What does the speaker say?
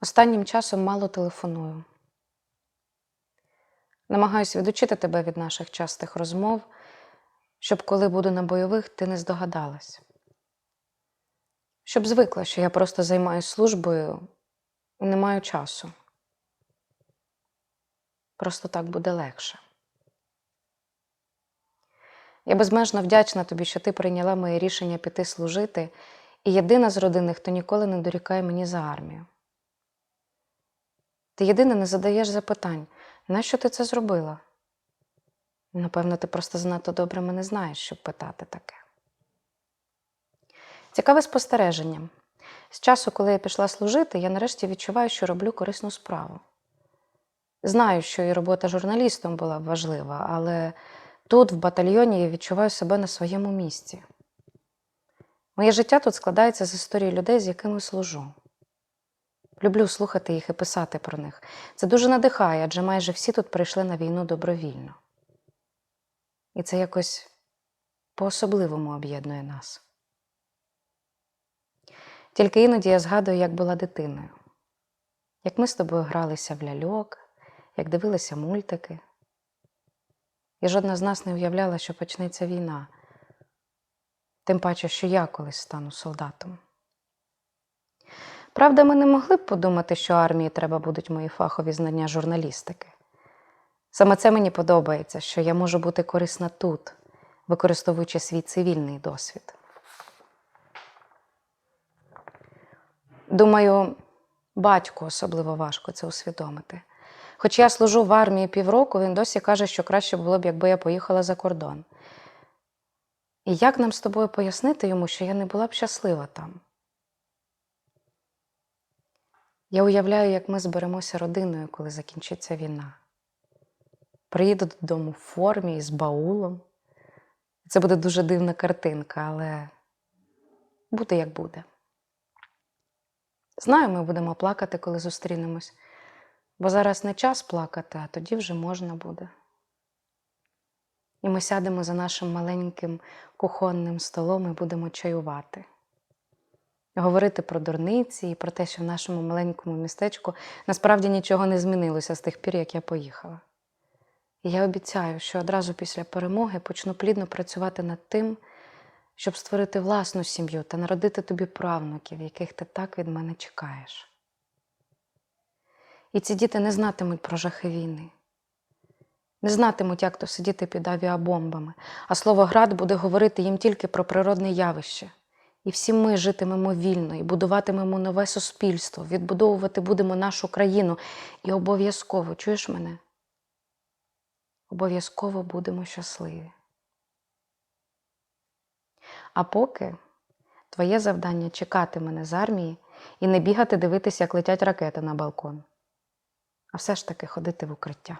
Останнім часом мало телефоную. Намагаюсь відучити тебе від наших частих розмов, щоб коли буду на бойових, ти не здогадалась. Щоб звикла, що я просто займаюся службою і не маю часу. Просто так буде легше. Я безмежно вдячна тобі, що ти прийняла моє рішення піти служити, і єдина з родини, хто ніколи не дорікає мені за армію. Ти єдине не задаєш запитань, нащо ти це зробила? Напевно, ти просто занадто добре мене знаєш, щоб питати таке. Цікаве спостереження. З часу, коли я пішла служити, я нарешті відчуваю, що роблю корисну справу. Знаю, що і робота журналістом була важлива, але тут, в батальйоні, я відчуваю себе на своєму місці. Моє життя тут складається з історії людей, з якими служу. Люблю слухати їх і писати про них. Це дуже надихає, адже майже всі тут прийшли на війну добровільно. І це якось по-особливому об'єднує нас. Тільки іноді я згадую, як була дитиною, як ми з тобою гралися в ляльок, як дивилися мультики. І жодна з нас не уявляла, що почнеться війна, тим паче, що я колись стану солдатом. Правда, ми не могли б подумати, що армії треба будуть мої фахові знання журналістики. Саме це мені подобається, що я можу бути корисна тут, використовуючи свій цивільний досвід. Думаю, батьку особливо важко це усвідомити. Хоч я служу в армії півроку, він досі каже, що краще було б, якби я поїхала за кордон. І як нам з тобою пояснити йому, що я не була б щаслива там? Я уявляю, як ми зберемося родиною, коли закінчиться війна. Приїду додому в формі з баулом. Це буде дуже дивна картинка, але буде як буде. Знаю, ми будемо плакати, коли зустрінемось, бо зараз не час плакати, а тоді вже можна буде. І ми сядемо за нашим маленьким кухонним столом і будемо чаювати говорити про дурниці і про те, що в нашому маленькому містечку насправді нічого не змінилося з тих пір, як я поїхала. І я обіцяю, що одразу після перемоги почну плідно працювати над тим, щоб створити власну сім'ю та народити тобі правнуків, яких ти так від мене чекаєш. І ці діти не знатимуть про жахи війни. Не знатимуть, як то сидіти під авіабомбами, а слово град буде говорити їм тільки про природне явище. І всі ми житимемо вільно і будуватимемо нове суспільство, відбудовувати будемо нашу країну. І обов'язково, чуєш мене? Обов'язково будемо щасливі. А поки твоє завдання чекати мене з армії і не бігати дивитися, як летять ракети на балкон, а все ж таки ходити в укриття.